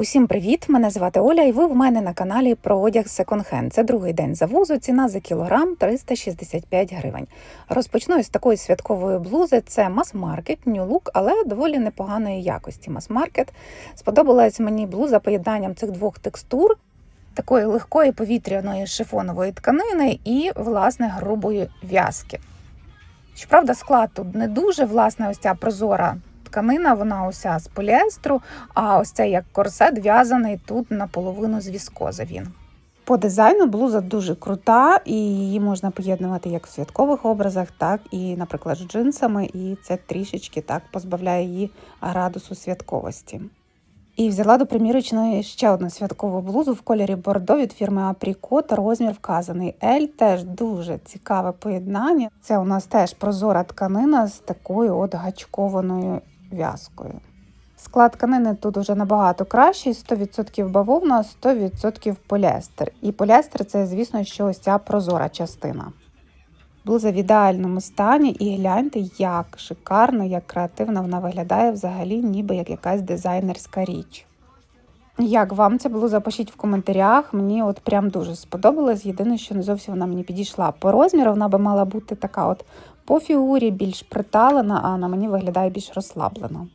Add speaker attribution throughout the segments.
Speaker 1: Усім привіт! Мене звати Оля, і ви в мене на каналі про одяг секонд-хенд. Це другий день завозу. Ціна за кілограм 365 гривень. Розпочну з такої святкової блузи. Це мас-маркет, нью-лук, але доволі непоганої якості. Мас-маркет. Сподобалась мені блуза поєднанням цих двох текстур. Такої легкої повітряної шифонової тканини і, власне, грубої в'язки. Щоправда, склад тут не дуже, власне, ось ця прозора тканина, вона уся з поліестру, а ось цей як корсет в'язаний тут наполовину з віскози він. По дизайну блуза дуже крута, і її можна поєднувати як в святкових образах, так і, наприклад, з джинсами, і це трішечки так позбавляє її градусу святковості. І взяла до примірочної ще одну святкову блузу в кольорі бордо від фірми Apricot, розмір вказаний L. Теж дуже цікаве поєднання. Це у нас теж прозора тканина з такою от гачкованою в'язкою. Склад тканини тут уже набагато кращий: 100% бавовна, 100% поліестер. І поліестер це, звісно, що ось ця прозора частина. Блуза в ідеальному стані, і гляньте, як шикарно, як креативно вона виглядає взагалі, ніби як якась дизайнерська річ. Як вам ця блуза? Пишіть в коментарях. Мені от прям дуже сподобалось. Єдине, що не зовсім вона мені підійшла по розміру, вона би мала бути така от по фігурі, більш приталена, а на мені виглядає більш розслаблено.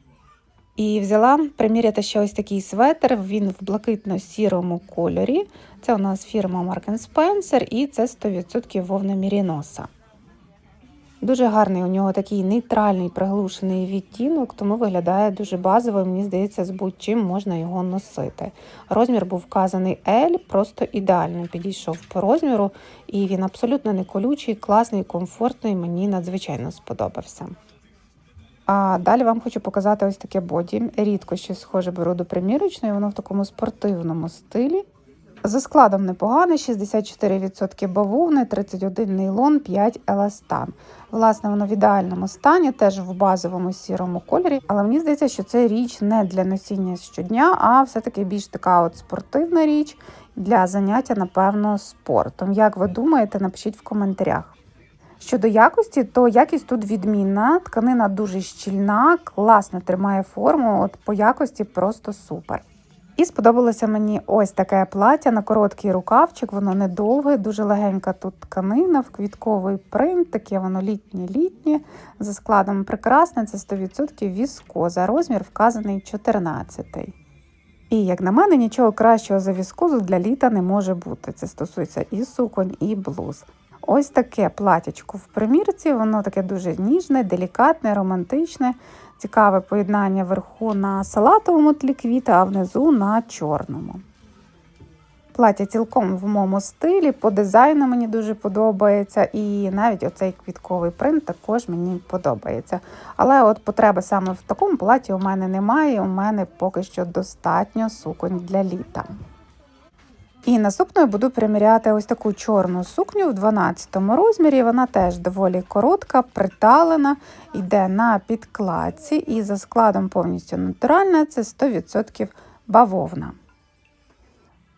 Speaker 1: І взяла приміряти ще ось такий светр. Він в блакитно-сірому кольорі. Це у нас фірма Mark Spencer і це 100% вовна Міріноса. Дуже гарний у нього такий нейтральний приглушений відтінок, тому виглядає дуже базово. Мені здається, з будь-чим можна його носити. Розмір був вказаний L, просто ідеально підійшов по розміру, і він абсолютно не колючий, класний, комфортний. Мені надзвичайно сподобався. А далі вам хочу показати ось таке боді. Рідко щось схоже беру до примірочної, воно в такому спортивному стилі. За складом непоганий, 64% бавовни, 31 нейлон, 5 еластан. Власне, воно в ідеальному стані, теж в базовому сірому кольорі. Але мені здається, що це річ не для носіння щодня, а все-таки більш така от спортивна річ для заняття, напевно, спортом. Як ви думаєте, напишіть в коментарях. Щодо якості, то якість тут відмінна, тканина дуже щільна, класно тримає форму. От по якості просто супер. І сподобалося мені ось таке плаття на короткий рукавчик, воно недовге, дуже легенька тут тканина, в квітковий принт, таке воно літнє-літнє, за складом прекрасне, це 100% віскоза, розмір вказаний 14. І, як на мене, нічого кращого за віскозу для літа не може бути. Це стосується і суконь, і блуз. Ось таке платячко в примірці, воно таке дуже ніжне, делікатне, романтичне, цікаве поєднання вверху на салатовому тлі квіти, а внизу на чорному. Плаття цілком в моєму стилі, по дизайну мені дуже подобається, і навіть оцей квітковий принт також мені подобається. Але от потреби саме в такому платі у мене немає, у мене поки що достатньо суконь для літа. І наступною буду приміряти ось таку чорну сукню в 12 розмірі. Вона теж доволі коротка, приталена, йде на підкладці і за складом повністю натуральна це 100% бавовна.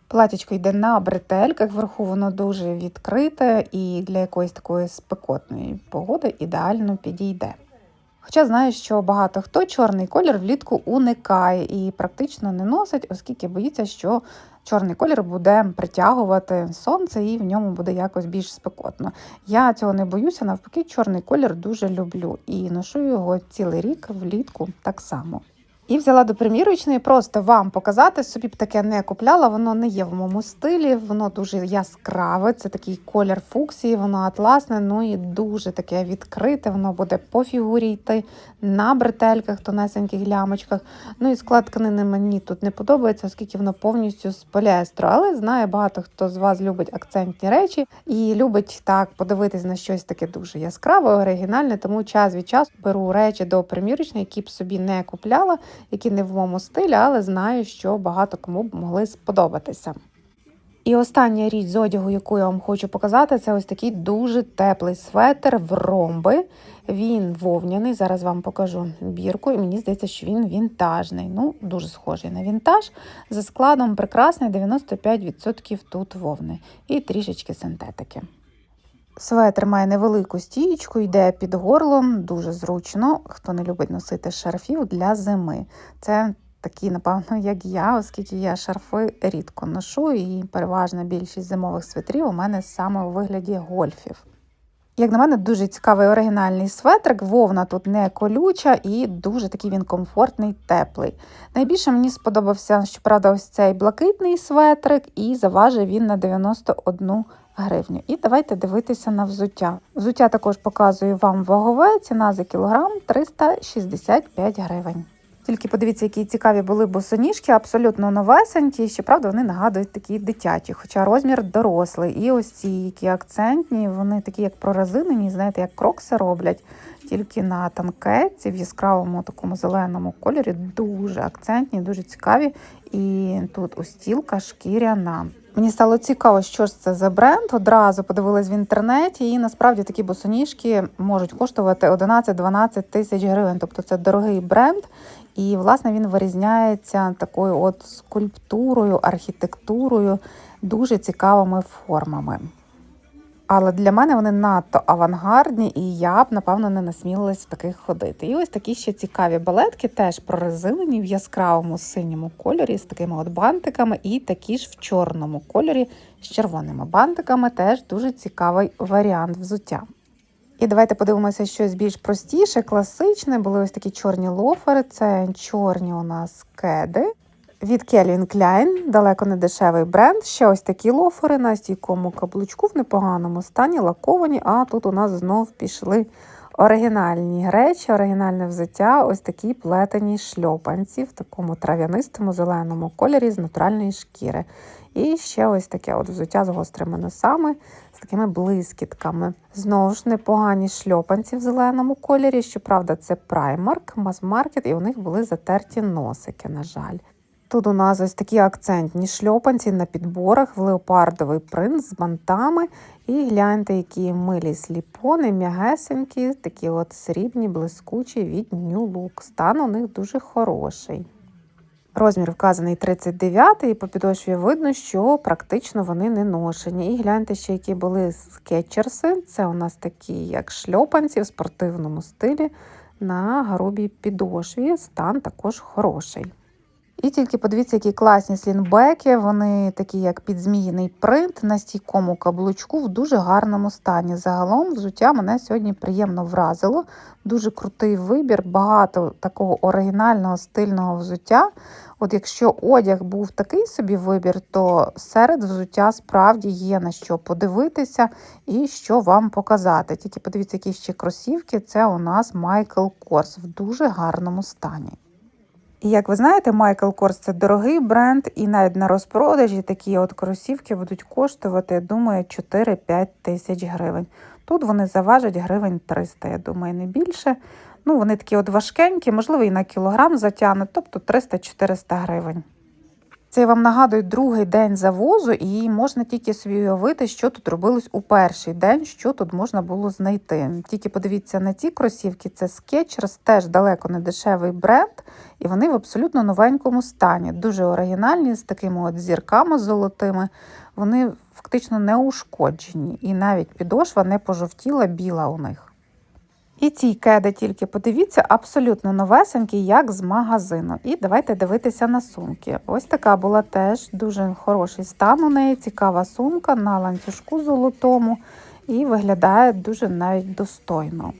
Speaker 1: Платічко йде на бретельках, вверху воно дуже відкрите і для якоїсь такої спекотної погоди ідеально підійде. Хоча знаю, що багато хто чорний колір влітку уникає і практично не носить, оскільки боїться, що чорний колір буде притягувати сонце і в ньому буде якось більш спекотно. Я цього не боюся, навпаки, чорний колір дуже люблю і ношу його цілий рік влітку так само. І взяла до примірочної просто вам показати, собі б таке не купляла, воно не є в моєму стилі, воно дуже яскраве, це такий колір фуксії, воно атласне, ну і дуже таке відкрите, воно буде по фігурі йти на бретельках, тонесеньких лямочках. Ну і склад тканини мені тут не подобається, оскільки воно повністю з поліестру. Але знаю, багато хто з вас любить акцентні речі і любить так подивитись на щось таке дуже яскраве, оригінальне, тому час від часу беру речі до примірочної, які б собі не купляла які не в моєму стилі, але знаю, що багато кому б могли сподобатися. І остання річ з одягу, яку я вам хочу показати, це ось такий дуже теплий светр в ромби. Він вовняний. Зараз вам покажу бірку, і мені здається, що він вінтажний. Ну, дуже схожий на вінтаж. За складом прекрасний, 95% тут вовни і трішечки синтетики. Светр має невелику стієчку, йде під горлом, дуже зручно. Хто не любить носити шарфів для зими. Це такі, напевно, як я, оскільки я шарфи рідко ношу, і переважна більшість зимових свитрів у мене саме у вигляді гольфів. Як на мене, дуже цікавий оригінальний светрик. Вовна тут не колюча і дуже такий він комфортний, теплий. Найбільше мені сподобався, щоправда, ось цей блакитний светрик, і заважив він на 91 гривню. І давайте дивитися на взуття. Взуття також показую вам вагове, ціна за кілограм 365 гривень. Тільки подивіться, які цікаві були босоніжки, абсолютно новесенькі. Щоправда, вони нагадують такі дитячі, хоча розмір дорослий. І ось ці, які акцентні, вони такі, як прорезинені, знаєте, як крокси роблять, тільки на танкетці в яскравому такому зеленому кольорі. Дуже акцентні, дуже цікаві. І тут устілка шкіряна. Мені стало цікаво, що ж це за бренд. Одразу подивилась в інтернеті, і насправді такі босоніжки можуть коштувати 11-12 тисяч гривень. Тобто це дорогий бренд. І, власне, він вирізняється такою от скульптурою, архітектурою, дуже цікавими формами. Але для мене вони надто авангардні, і я б, напевно, не насмілилась в таких ходити. І ось такі ще цікаві балетки, теж прорезинені в яскравому синьому кольорі з такими от бантиками, і такі ж в чорному кольорі з червоними бантиками. Теж дуже цікавий варіант взуття. І давайте подивимося щось більш простіше, класичне. Були ось такі чорні лофери, це чорні у нас кеди. Від Calvin Klein, далеко не дешевий бренд. Ще ось такі лофери на стійкому каблучку в непоганому стані, лаковані, а тут у нас знов пішли оригінальні речі, оригінальне взуття, ось такі плетені шльопанці в такому трав'янистому зеленому кольорі з натуральної шкіри. І ще ось таке от взуття з гострими носами, з такими блискітками. Знову ж непогані шльопанці в зеленому кольорі. Щоправда, це праймарк, мас-маркет, і у них були затерті носики, на жаль. Тут у нас ось такі акцентні шльопанці на підборах в леопардовий принт з бантами. І гляньте, які милі сліпони, м'ягесенькі, такі от срібні, блискучі від New Look. Стан у них дуже хороший. Розмір вказаний 39 і по підошві видно, що практично вони не ношені. І гляньте ще, які були скетчерси. Це у нас такі, як шльопанці в спортивному стилі на грубій підошві. Стан також хороший. І тільки подивіться, які класні слінбеки. Вони такі, як підзміїний принт на стійкому каблучку в дуже гарному стані. Загалом взуття мене сьогодні приємно вразило. Дуже крутий вибір, багато такого оригінального стильного взуття. От якщо одяг був такий собі вибір, то серед взуття справді є на що подивитися і що вам показати. Тільки подивіться, які ще кросівки. Це у нас Michael Kors в дуже гарному стані. І як ви знаєте, Michael Kors – це дорогий бренд, і навіть на розпродажі такі от кросівки будуть коштувати, я думаю, 4-5 тисяч гривень. Тут вони заважать гривень 300, я думаю, не більше. Ну, вони такі от важкенькі, можливо, і на кілограм затягнуть, тобто 300-400 гривень. Це я вам нагадую другий день завозу, і можна тільки собі уявити, що тут робилось у перший день, що тут можна було знайти. Тільки подивіться на ці кросівки, це Skechers, теж далеко не дешевий бренд, і вони в абсолютно новенькому стані. Дуже оригінальні, з такими от зірками золотими. Вони фактично не ушкоджені, і навіть підошва не пожовтіла біла у них. І ці кеди тільки подивіться, абсолютно новесенькі, як з магазину. І давайте дивитися на сумки. Ось така була теж дуже хороший стан у неї, цікава сумка на ланцюжку золотому і виглядає дуже навіть достойно.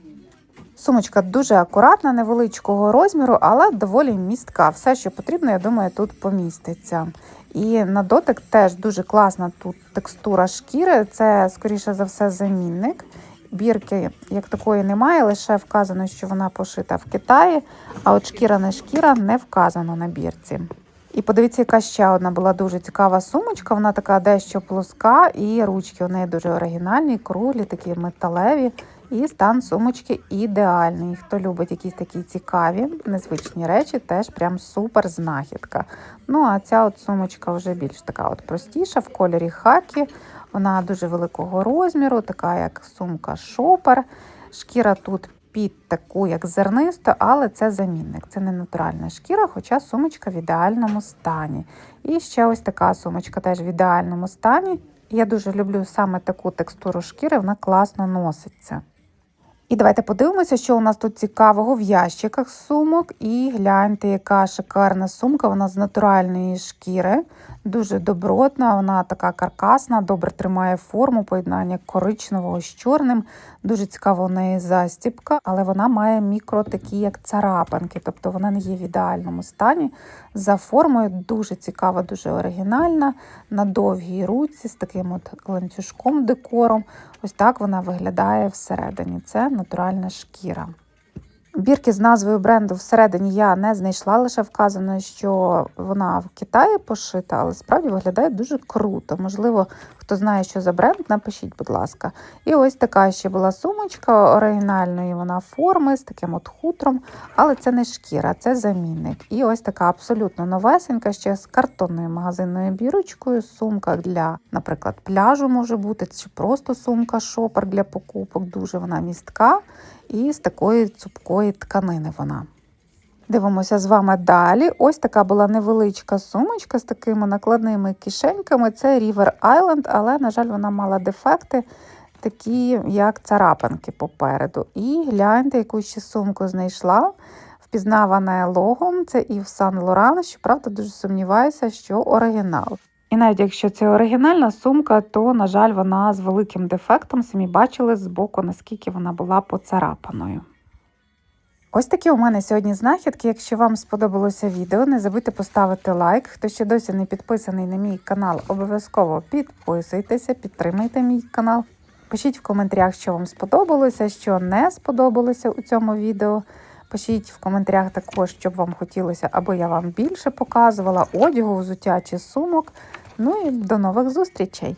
Speaker 1: Сумочка дуже акуратна, невеличкого розміру, але доволі містка. Все, що потрібно, я думаю, тут поміститься. І на дотик теж дуже класна тут текстура шкіри, це, скоріше за все, замінник. Бірки як такої немає, лише вказано, що вона пошита в Китаї, а от шкіра не шкіра не вказано на бірці. І подивіться, яка ще одна була дуже цікава сумочка. Вона така дещо плоска, і ручки у неї дуже оригінальні, круглі, такі металеві. І стан сумочки ідеальний. Хто любить якісь такі цікаві, незвичні речі, теж прям супер знахідка. Ну, а ця от сумочка вже більш така от простіша в кольорі хакі. Вона дуже великого розміру, така як сумка шопер. Шкіра тут під таку, як зернисту, але це замінник. Це не натуральна шкіра, хоча сумочка в ідеальному стані. І ще ось така сумочка теж в ідеальному стані. Я дуже люблю саме таку текстуру шкіри, вона класно носиться. І давайте подивимося, що у нас тут цікавого в ящиках сумок. І гляньте, яка шикарна сумка. Вона з натуральної шкіри. Дуже добротна, вона така каркасна, добре тримає форму, поєднання коричневого з чорним. Дуже цікава у неї застібка, але вона має мікро такі, як царапинки, тобто вона не є в ідеальному стані. За формою дуже цікава, дуже оригінальна, на довгій руці з таким от ланцюжком декором. Ось так вона виглядає всередині. Це натуральна шкіра. Бірки з назвою бренду всередині я не знайшла, лише вказано, що вона в Китаї пошита, але справді виглядає дуже круто. Можливо, хто знає, що за бренд, напишіть, будь ласка. І ось така ще була сумочка оригінальної вона форми з таким от хутром, але це не шкіра, це замінник. І ось така абсолютно новесенька, ще з картонною магазинною бірочкою. Сумка для, наприклад, пляжу може бути, чи просто сумка шопер для покупок. Дуже вона містка. І з такої цупкої тканини вона. Дивимося з вами далі. Ось така була невеличка сумочка з такими накладними кишеньками. Це River Island, але, на жаль, вона мала дефекти, такі як царапинки попереду. І гляньте, яку ще сумку знайшла. Впізнаване логом, це Ів Сан Лоран. Щоправда, дуже сумніваюся, що оригінал. І навіть якщо це оригінальна сумка, то, на жаль, вона з великим дефектом. Самі бачили збоку, наскільки вона була поцарапаною. Ось такі у мене сьогодні знахідки. Якщо вам сподобалося відео, не забудьте поставити лайк. Хто ще досі не підписаний на мій канал, обов'язково підписуйтеся, підтримайте мій канал. Пишіть в коментарях, що вам сподобалося, що не сподобалося у цьому відео. Пишіть в коментарях також, щоб вам хотілося, аби я вам більше показувала одягу, взуття чи сумок. Ну і до нових зустрічей!